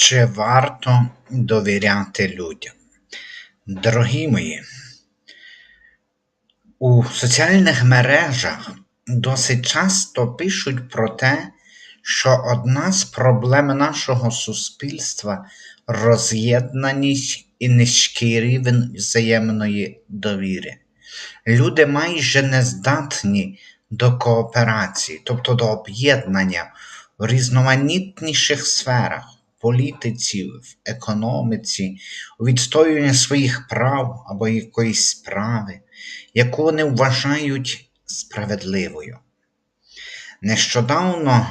Чи варто довіряти людям? Дорогі мої, у соціальних мережах досить часто пишуть про те, що одна з проблем нашого суспільства роз'єднаність і низький рівень взаємної довіри. Люди майже не здатні до кооперації, тобто до об'єднання в різноманітніших сферах політиці, в економіці, у відстоюванні своїх прав або якоїсь справи, яку вони вважають справедливою. Нещодавно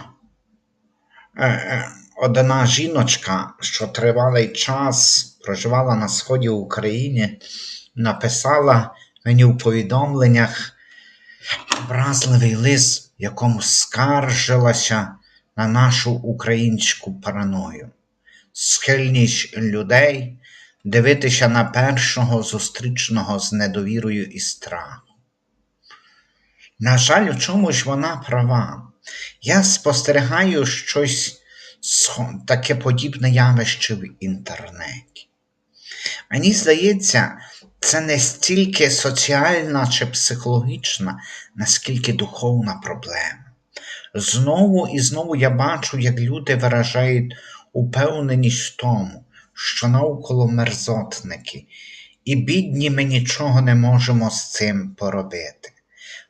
е, е, одна жіночка, що тривалий час проживала на сході України, написала мені у повідомленнях образливий лист, в якому скаржилася на нашу українську параною, схильність людей дивитися на першого зустрічного з недовірою і страхом. На жаль, в чомусь вона права. Я спостерігаю щось таке подібне явище в інтернеті. Мені здається, це не стільки соціальна чи психологічна, наскільки духовна проблема. Знову і знову я бачу, як люди виражають упевненість в тому, що навколо мерзотники, і бідні ми нічого не можемо з цим поробити.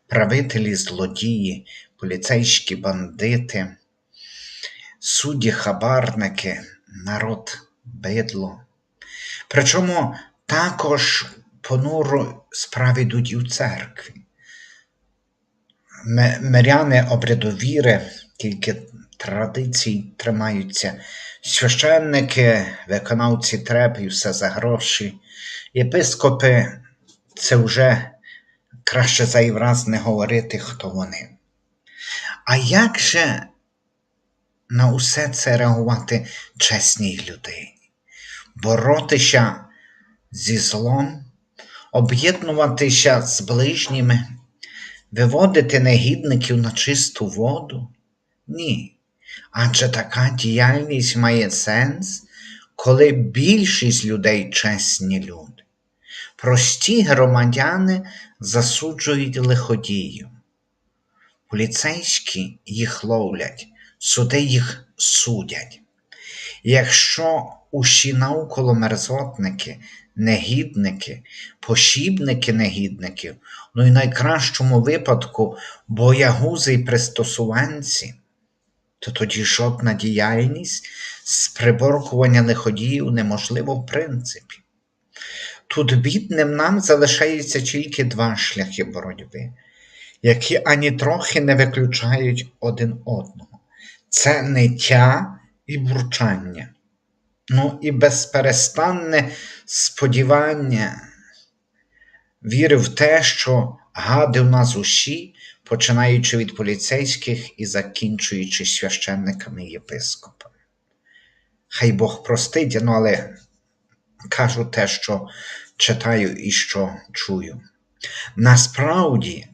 Правителі злодії, поліцейські бандити, судді хабарники, народ бидло. Причому також понуро справи йдуть і в церкві. Миряни обряду віри, тільки традицій тримаються. Священники, виконавці треб і все за гроші. Єпископи це вже краще зайвий раз не говорити, хто вони. А як же на усе це реагувати чесній людині? Боротися зі злом, об'єднуватися з ближніми, виводити негідників на чисту воду? Ні. Адже така діяльність має сенс, коли більшість людей чесні люди. Прості громадяни засуджують лиходію. Поліцейські їх ловлять, суди їх судять. Якщо усі навколо мерзотники, негідники, посібники негідників, ну і в найкращому випадку боягузи і пристосуванці, то тоді жодна діяльність з приборкування лиходіїв неможливо в принципі. Тут бідним нам залишається тільки два шляхи боротьби, які ані трохи не виключають один одного. Це ниття і бурчання. Ну і безперестанне сподівання, віри в те, що гади в нас усі, починаючи від поліцейських і закінчуючи священниками і єпископами. Хай Бог простить, ну але кажу те, що читаю і що чую. Насправді,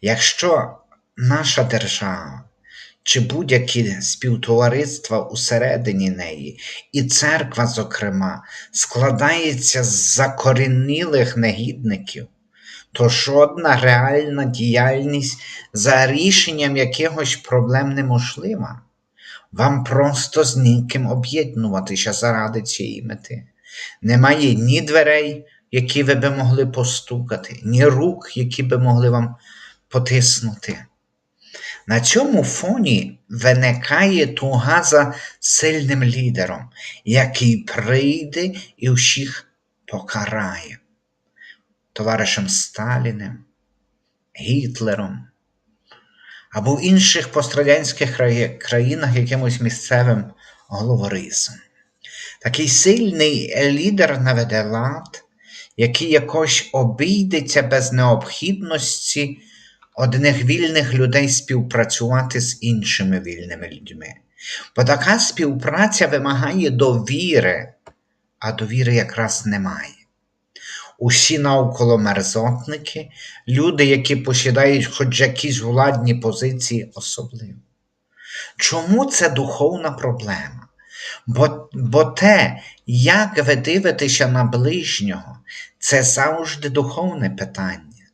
якщо наша держава чи будь-які співтовариства усередині неї, і церква, зокрема, складається з закорінілих негідників, то жодна реальна діяльність за рішенням якихось проблем неможлива. Вам просто з ніким об'єднуватися заради цієї мети. Немає ні дверей, які ви би могли постукати, ні рук, які би могли вам потиснути. На цьому фоні виникає туга за сильним лідером, який прийде і всіх покарає. Товаришем Сталіним, Гітлером або в інших пострадянських країнах якимось місцевим головорисом. Такий сильний лідер наведе лад, який якось обійдеться без необхідності одних вільних людей співпрацювати з іншими вільними людьми. Бо така співпраця вимагає довіри, а довіри якраз немає. Усі навколо мерзотники, люди, які посідають хоч якісь владні позиції особливо. Чому це духовна проблема? Бо, бо те, як ви дивитеся на ближнього, це завжди духовне питання.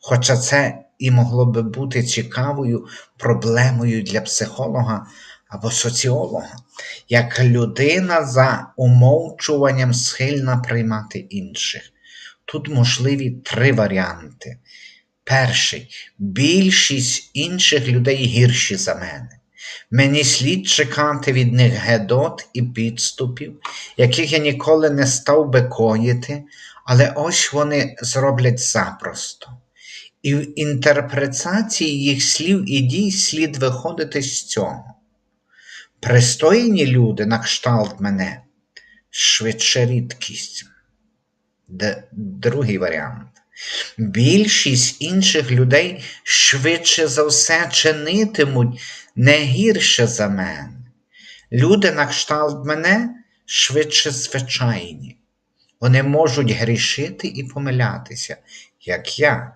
Хоча це і могло би бути цікавою проблемою для психолога або соціолога, як людина за умовчуванням схильна приймати інших. Тут можливі три варіанти. Перший більшість інших людей гірші за мене. Мені слід чекати від них гедот і підступів, яких я ніколи не став би коїти, але ось вони зроблять запросто. І в інтерпретації їх слів і дій слід виходити з цього. Пристойні люди на кшталт мене швидше рідкість. Другий варіант. Більшість інших людей швидше за все чинитимуть не гірше за мене. Люди на кшталт мене швидше звичайні. Вони можуть грішити і помилятися, як я,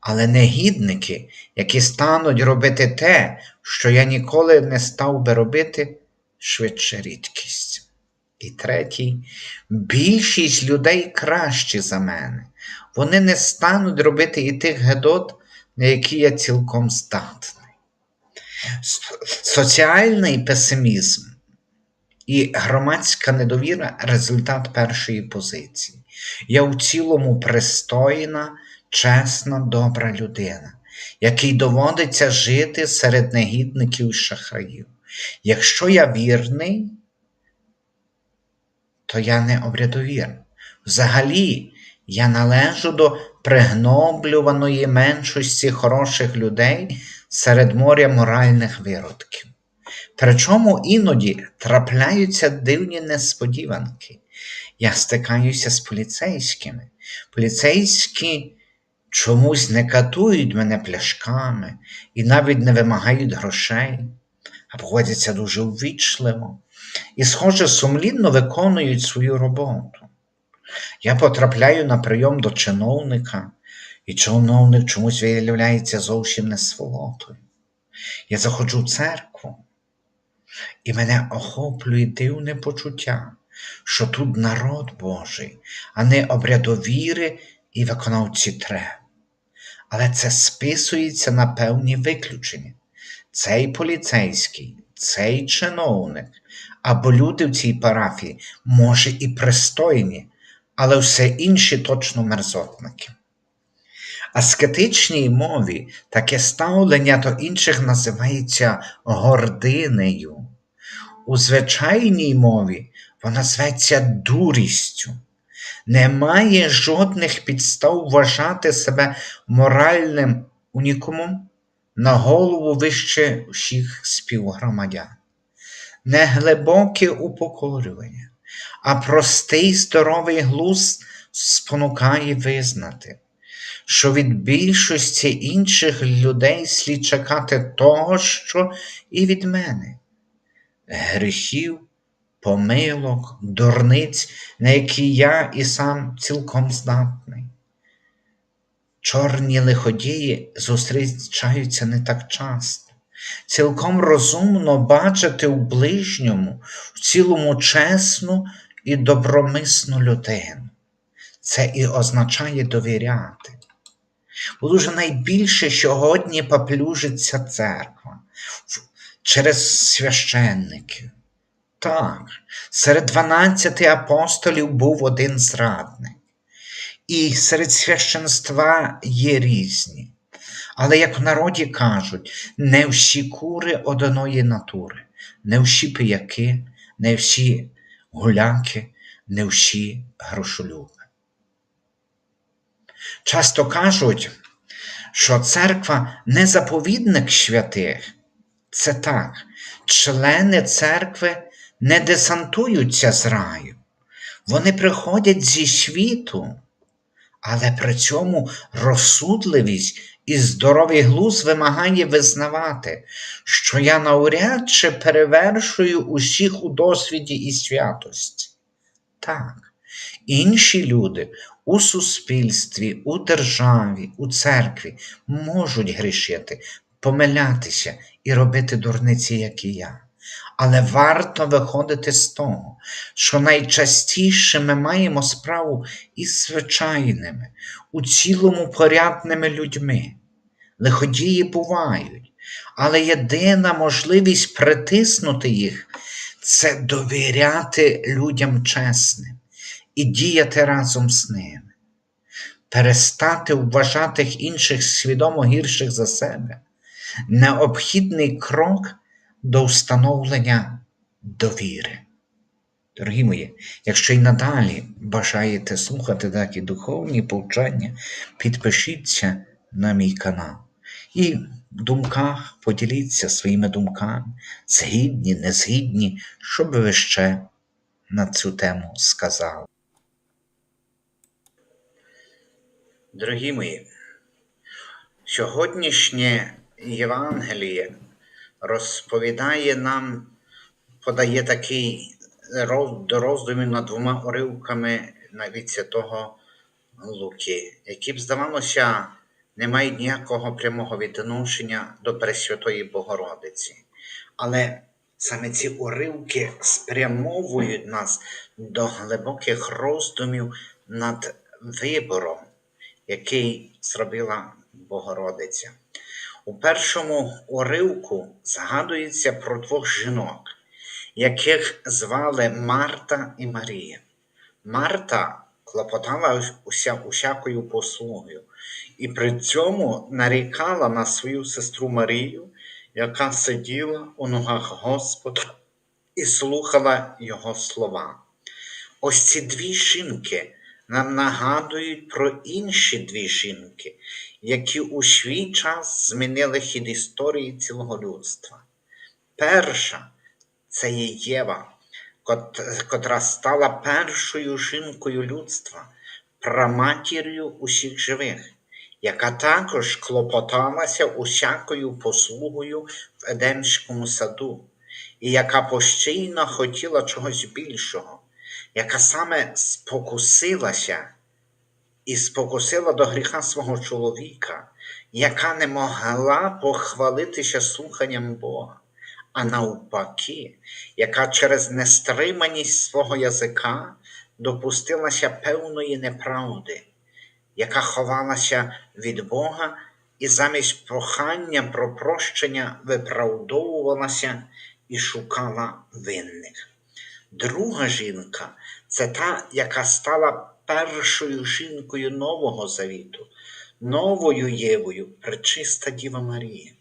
але негідники, які стануть робити те, що я ніколи не став би робити, швидше рідкість. І третій, більшість людей кращі за мене. Вони не стануть робити і тих гедот, на які я цілком здатний. Соціальний песимізм і громадська недовіра результат першої позиції. Я у цілому пристойна, чесна, добра людина, якій доводиться жити серед негідників і шахраїв. Якщо я вірний, то я не обрядовір. Взагалі, я належу до пригноблюваної меншості хороших людей серед моря моральних виродків. Причому іноді трапляються дивні несподіванки. Я стикаюся з поліцейськими. Поліцейські чомусь не катують мене пляшками і навіть не вимагають грошей, а поводяться дуже ввічливо і, схоже, сумлінно виконують свою роботу. Я потрапляю на прийом до чиновника, і чиновник чомусь виявляється зовсім не сволотою. Я заходжу в церкву, і мене охоплює дивне почуття, що тут народ Божий, а не обрядовіри і виконавці треб. Але це списується на певні виключення. Цей поліцейський, цей чиновник або люди в цій парафії, може, і пристойні, але все інші точно мерзотники. Аскетичній мові таке ставлення до інших називається гординею. У звичайній мові вона зветься дурістю. Немає жодних підстав вважати себе моральним унікумом на голову вище всіх співгромадян. Не глибоке упокорювання, а простий здоровий глузд спонукає визнати, що від більшості інших людей слід чекати того, що і від мене гріхів, помилок, дурниць, на які я і сам цілком здатний. Чорні лиходії зустрічаються не так часто. Цілком розумно бачити у ближньому, в цілому чесну і добромисну людину. Це і означає довіряти. Бо дуже найбільше сьогодні поплюжиться церква через священників. Так, серед дванадцяти апостолів був один зрадник. І серед священства є різні. Але, як в народі кажуть, не всі кури одної натури, не всі пияки, не всі гуляки, не всі грошолюби. Часто кажуть, що церква не заповідник святих. Це так, члени церкви не десантуються з раю, вони приходять зі світу, але при цьому розсудливість і здоровий глуз вимагає визнавати, що я навряд чи перевершую усіх у досвіді і святості. Так, інші люди у суспільстві, у державі, у церкві можуть грішити, помилятися і робити дурниці, як і я. Але варто виходити з того, що найчастіше ми маємо справу із звичайними, у цілому порядними людьми. Лиходії бувають, але єдина можливість притиснути їх це довіряти людям чесним і діяти разом з ними, перестати вважати інших свідомо гірших за себе необхідний крок до встановлення довіри. Дорогі мої, якщо й надалі бажаєте слухати такі духовні повчання, підпишіться на мій канал. І в думках поділіться своїми думками, згідні, незгідні, що би ви ще на цю тему сказали. Дорогі мої, сьогоднішнє Євангеліє розповідає нам, подає такий до роздумів над двома уривками навіть святого Луки, які б, здавалося, не мають ніякого прямого відношення до Пресвятої Богородиці. Але саме ці уривки спрямовують нас до глибоких роздумів над вибором, який зробила Богородиця. У першому уривку згадується про двох жінок, яких звали Марта і Марія. Марта клопотала уся, усякою послугою, і при цьому нарікала на свою сестру Марію, яка сиділа у ногах Господа і слухала Його слова. Ось ці дві жінки нам нагадують про інші дві жінки, які у свій час змінили хід історії цілого людства. Перша це є Єва, котра стала першою жінкою людства, праматір'ю усіх живих, яка також клопоталася усякою послугою в Едемському саду, і яка постійно хотіла чогось більшого, яка саме спокусилася і спокусила до гріха свого чоловіка, яка не могла похвалитися слуханням Бога, а навпаки, яка через нестриманість свого язика допустилася певної неправди, яка ховалася від Бога і замість прохання про прощення виправдовувалася і шукала винних. Друга жінка це та, яка стала першою жінкою Нового Завіту, новою Євою, пречиста Діва Марія.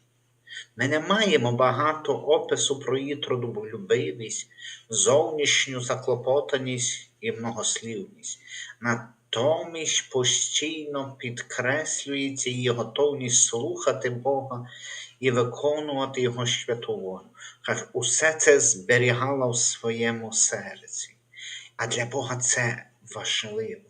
Ми не маємо багато опису про її трудолюбивість, зовнішню заклопотаність і многослівність. Натомість постійно підкреслюється її готовність слухати Бога і виконувати Його святу волю. Каже, усе це зберігала в своєму серці. А для Бога це важливо.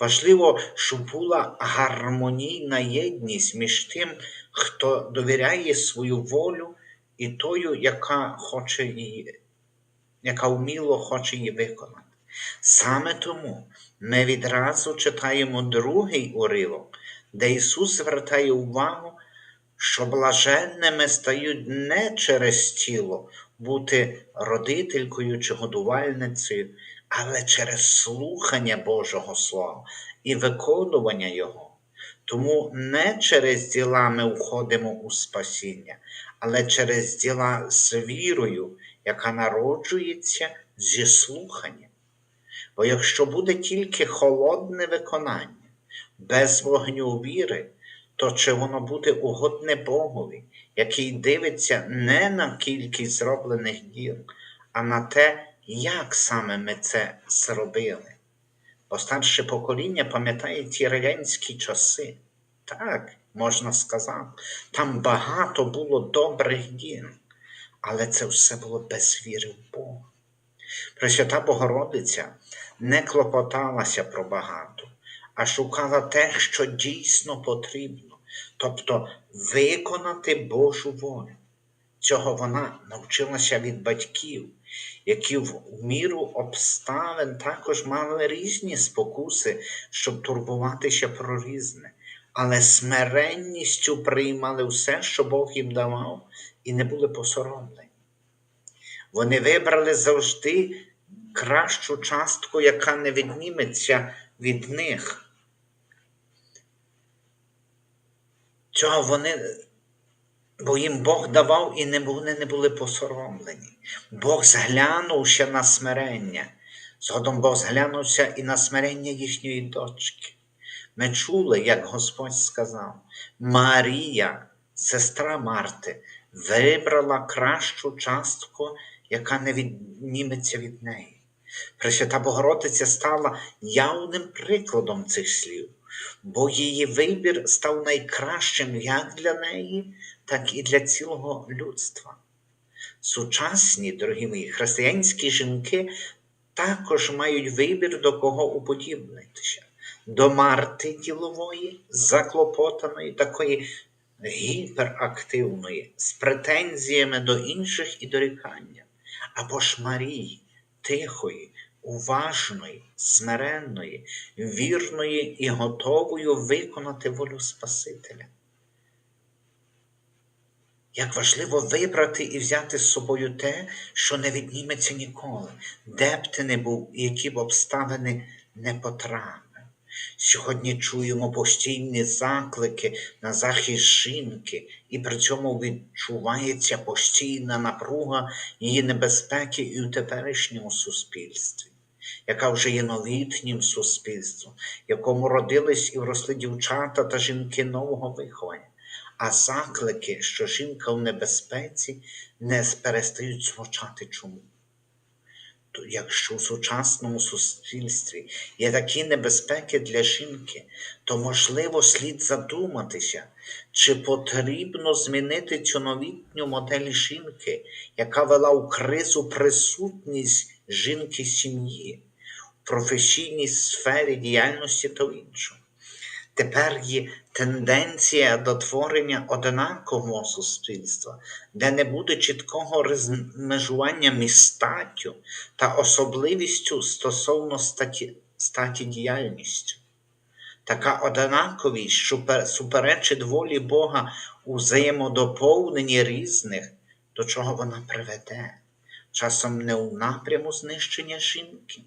Важливо, щоб була гармонійна єдність між тим, хто довіряє свою волю і тою, яка хоче її, яка вміло хоче її виконати. Саме тому ми відразу читаємо другий уривок, де Ісус звертає увагу, що блаженними стають не через тіло бути родителькою чи годувальницею, але через слухання Божого Слова і виконування Його. Тому не через діла ми входимо у спасіння, але через діла з вірою, яка народжується зі слуханням. Бо якщо буде тільки холодне виконання, без вогню віри, то чи воно буде угодне Богові, який дивиться не на кількість зроблених діл, а на те, як саме ми це зробили? Бо старше покоління пам'ятає ті радянські часи. Так, можна сказати, там багато було добрих діл, але це все було без віри в Бога. Пресвята Богородиця не клопоталася про багато, а шукала те, що дійсно потрібно, тобто виконати Божу волю. Цього вона навчилася від батьків, які в міру обставин також мали різні спокуси, щоб турбуватися про різне, але смиренністю приймали все, що Бог їм давав, і не були посоромлені. Вони вибрали завжди кращу частку, яка не відніметься від них. Цього вони, бо їм Бог давав і вони не були посоромлені. Бог зглянувся на смирення. Згодом Бог зглянувся і на смирення їхньої дочки. Ми чули, як Господь сказав, Марія, сестра Марти, вибрала кращу частку, яка не відніметься від неї. Пресвята Богородиця стала явним прикладом цих слів, бо її вибір став найкращим як для неї, так і для цілого людства. Сучасні, дорогі мої, християнські жінки також мають вибір, до кого уподібнитися. До Марти ділової, заклопотаної, такої гіперактивної, з претензіями до інших і дорікання, або ж Марії, тихої, уважної, смиренної, вірної і готовою виконати волю Спасителя. Як важливо вибрати і взяти з собою те, що не відніметься ніколи, де б ти не був і які б обставини не потрапив. Сьогодні чуємо постійні заклики на захист жінки, і при цьому відчувається постійна напруга її небезпеки і у теперішньому суспільстві, яка вже є новітнім суспільством, якому родились і вросли дівчата та жінки нового виховання. А заклики, що жінка в небезпеці, не перестають звучати чому. То якщо в сучасному суспільстві є такі небезпеки для жінки, то можливо слід задуматися, чи потрібно змінити цю новітню модель жінки, яка вела у кризу присутність жінки сім'ї, в професійній сфері діяльності та іншому. Тепер є тенденція до творення однакового суспільства, де не буде чіткого розмежування між та особливістю стосовно статі, статі діяльністю. Така однаковість, що суперечить волі Бога у взаємодоповненні різних, до чого вона приведе, часом не у напряму знищення жінки.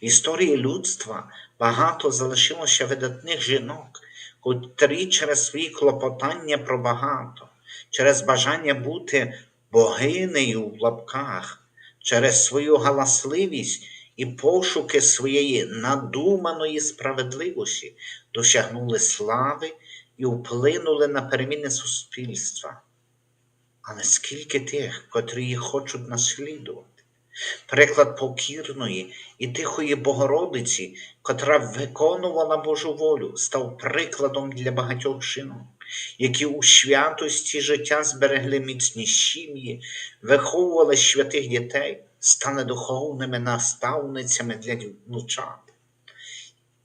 Історії людства багато залишилося видатних жінок, котрі через свої клопотання про багато, через бажання бути богинею в лапках, через свою галасливість і пошуки своєї надуманої справедливості досягнули слави і вплинули на переміни суспільства. Але скільки тих, котрі їх хочуть наслідувати? Приклад покірної і тихої Богородиці, котра виконувала Божу волю, став прикладом для багатьох жінок, які у святості життя зберегли міцні сім'ї, виховували святих дітей, стали духовними наставницями для внучат.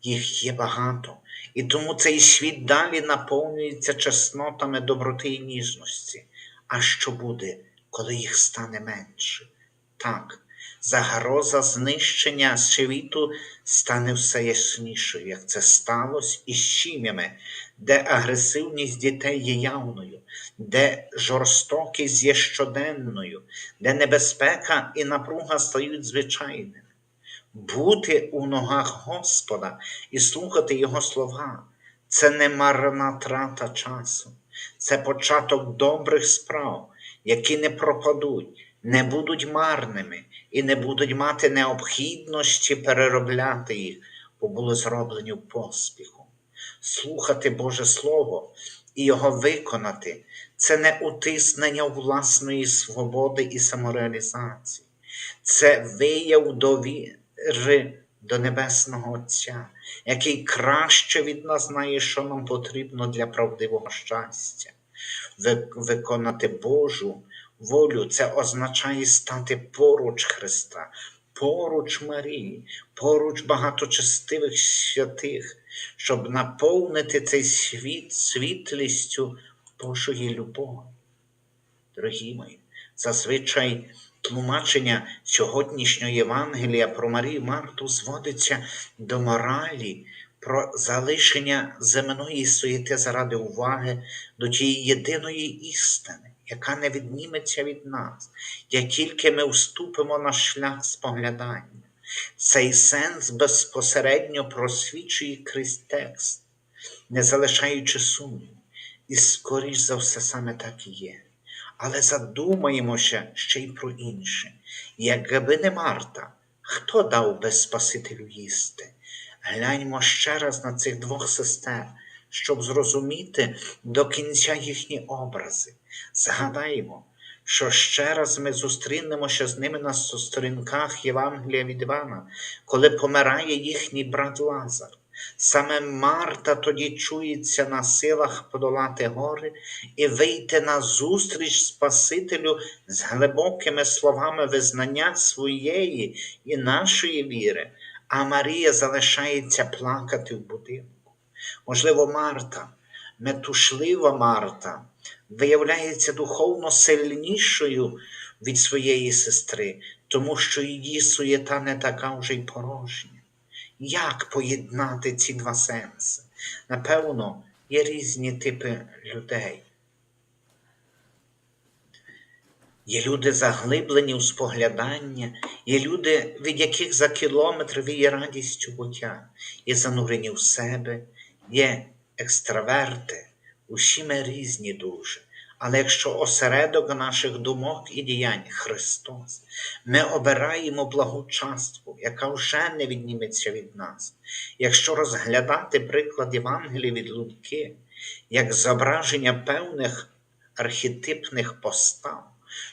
Їх є багато, і тому цей світ далі наповнюється чеснотами доброти і ніжності. А що буде, коли їх стане менше? Так, загроза знищення світу стане все яснішою, як це сталося із сім'ями, де агресивність дітей є явною, де жорстокість є щоденною, де небезпека і напруга стають звичайними. Бути у ногах Господа і слухати Його слова це не марна трата часу, це початок добрих справ, які не пропадуть, не будуть марними і не будуть мати необхідності переробляти їх, бо були зроблені в поспіху. Слухати Боже Слово і його виконати це не утиснення власної свободи і самореалізації, це вияв довіри до Небесного Отця, який краще від нас знає, що нам потрібно для правдивого щастя, виконати Божу волю це означає стати поруч Христа, поруч Марії, поруч багаточестивих святих, щоб наповнити цей світ світлістю Божої любові. Дорогі мої, зазвичай тлумачення сьогоднішньої Євангелія про Марію Марту зводиться до моралі про залишення земної суєти заради уваги до тієї єдиної істини, яка не відніметься від нас, як тільки ми вступимо на шлях споглядання. Цей сенс безпосередньо просвічує крізь текст, не залишаючи сумніву. І, скоріш за все, саме так і є. Але задумаємося ще й про інше. Якби не Марта, хто дав би Спасителю їсти? Гляньмо ще раз на цих двох сестер, щоб зрозуміти до кінця їхні образи. Згадаємо, що ще раз ми зустрінемося з ними на сторінках Євангелія від Івана, коли помирає їхній брат Лазар. Саме Марта тоді чується на силах подолати гори і вийти на зустріч Спасителю з глибокими словами визнання своєї і нашої віри, а Марія залишається плакати в будинку. Можливо, Марта, метушлива Марта, виявляється духовно сильнішою від своєї сестри, тому що її суєта не така вже й порожня. Як поєднати ці два сенси? Напевно, є різні типи людей. Є люди заглиблені у споглядання, є люди, від яких за кілометр віє радістю буття, є занурені в себе, є екстраверти, усі ми різні дуже. Але якщо осередок наших думок і діянь Христос, ми обираємо благу частку, яка вже не відніметься від нас. Якщо розглядати приклад Євангелії від Луки, як зображення певних архетипних постав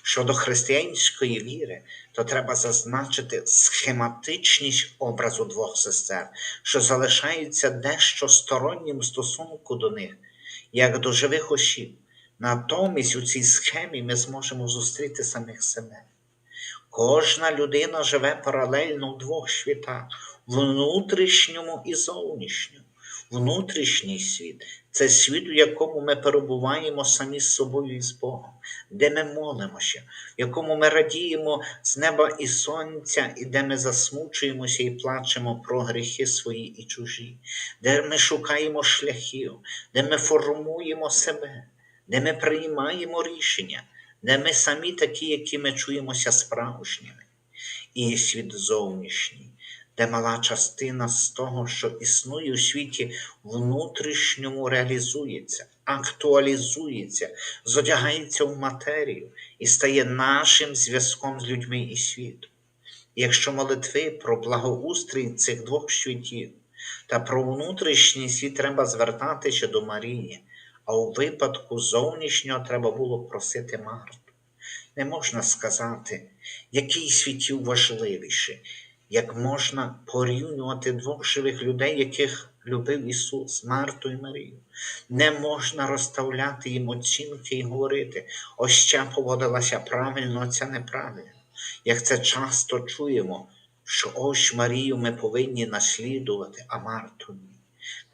щодо християнської віри, то треба зазначити схематичність образу двох сестер, що залишається дещо стороннім стосунку до них, як до живих осіб. Натомість у цій схемі ми зможемо зустріти самих себе. Кожна людина живе паралельно в двох світах внутрішньому і зовнішньому. Внутрішній світ це світ, у якому ми перебуваємо самі з собою і з Богом, де ми молимося, в якому ми радіємо з неба і сонця, і де ми засмучуємося і плачемо про гріхи свої і чужі, де ми шукаємо шляхів, де ми формуємо себе де ми приймаємо рішення, де ми самі такі, які ми чуємося справжніми, і світ зовнішній, де мала частина з того, що існує у світі внутрішньому реалізується, актуалізується, зодягається в матерію і стає нашим зв'язком з людьми і світом. Якщо молитви про благоустрій цих двох світів та про внутрішній світ треба звертатися до Марії, а у випадку зовнішнього треба було просити Марту. Не можна сказати, який світів важливіше, як можна порівнювати двох живих людей, яких любив Ісус, Марту і Марію. Не можна розставляти їм оцінки і говорити, ось ця поводилася правильно, а ця неправильно. Як це часто чуємо, що ось Марію ми повинні наслідувати, а Марту ні.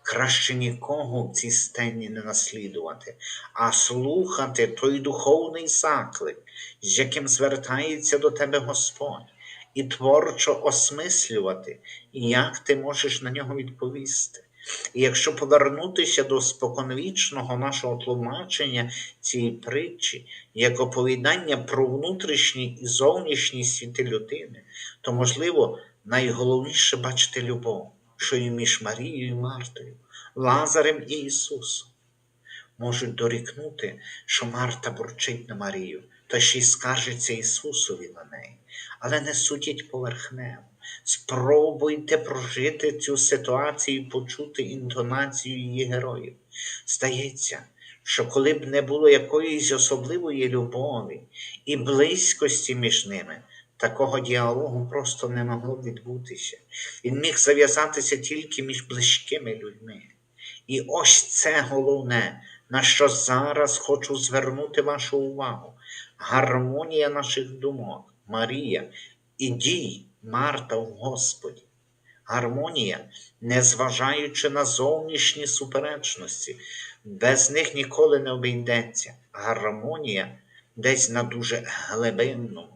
Краще нікого в цій стені не наслідувати, а слухати той духовний заклик, з яким звертається до тебе Господь, і творчо осмислювати, як ти можеш на нього відповісти. І якщо повернутися до споконвічного нашого тлумачення цієї притчі, як оповідання про внутрішній і зовнішній світи людини, то, можливо, найголовніше бачити любов що і між Марією і Мартою, Лазарем і Ісусом. Можуть дорікнути, що Марта бурчить на Марію, та ще й скаржиться Ісусові на неї, але не судять поверхнево. Спробуйте прожити цю ситуацію і почути інтонацію її героїв. Здається, що коли б не було якоїсь особливої любові і близькості між ними, Такого діалогу просто не могло відбутися. Він міг зав'язатися тільки між близькими людьми. І ось це головне, на що зараз хочу звернути вашу увагу: гармонія наших думок, Марія і дій Марта в Господі. Гармонія, незважаючи на зовнішні суперечності, без них ніколи не обійдеться. Гармонія десь на дуже глибинному